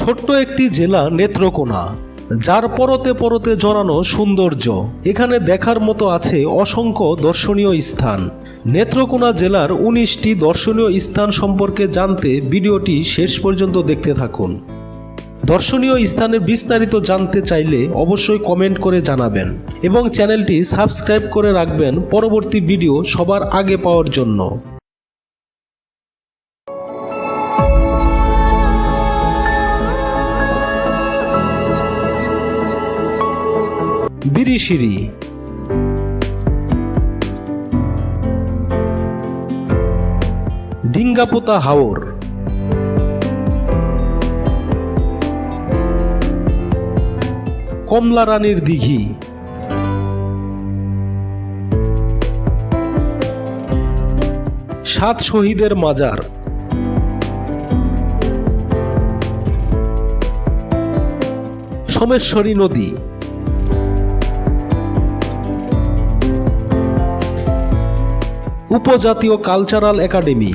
ছোট্ট একটি জেলা নেত্রকোনা, যার পরতে পরতে জড়ানো সৌন্দর্য। এখানে দেখার মতো আছে অসংখ্য দর্শনীয় স্থান। নেত্রকোনা জেলার উনিশটি দর্শনীয় স্থান সম্পর্কে জানতে ভিডিওটি শেষ পর্যন্ত দেখতে থাকুন। দর্শনীয় স্থানের বিস্তারিত জানতে চাইলে অবশ্যই কমেন্ট করে জানাবেন এবং চ্যানেলটি সাবস্ক্রাইব করে রাখবেন পরবর্তী ভিডিও সবার আগে পাওয়ার জন্য। বিরিশিরি ডিঙ্গাপোতা হাওর। কমলা রানীর দিঘি। সাত শহীদের মাজার। সোমেশ্বরী নদী। উপজাতীয় কালচারাল একাডেমি।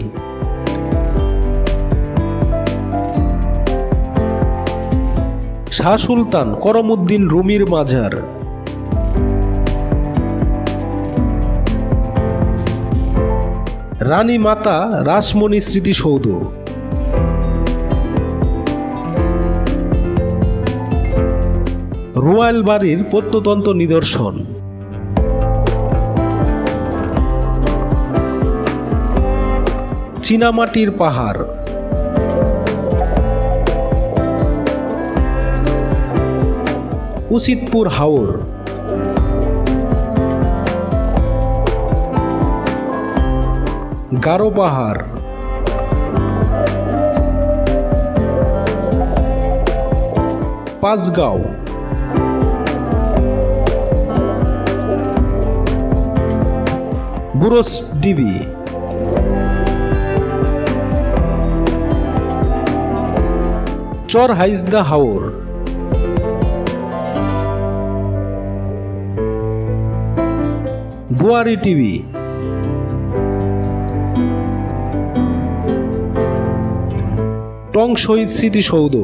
শাহ সুলতান করমুদ্দিন রুমির মাজার। রানী মাতা রাসমণি স্মৃতিসৌধ। রয়্যাল বাড়ির প্রত্নতন্ত্র নিদর্শন। চীনামাটির পাহাড়। উচিতপুর হাওর। গারো পাহাড়। পাঁচগাঁও। বুরস ডিবি। চর হাইজদা হাওর। বুয়ারি টিভি। টং শহীদ স্মৃতিসৌধ।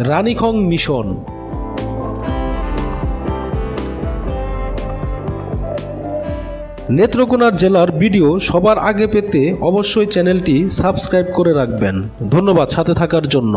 রানীখং মিশন। নেত্রকোনার জেলার ভিডিও সবার আগে পেতে অবশ্যই চ্যানেলটি সাবস্ক্রাইব করে রাখবেন। ধন্যবাদ সাথে থাকার জন্য।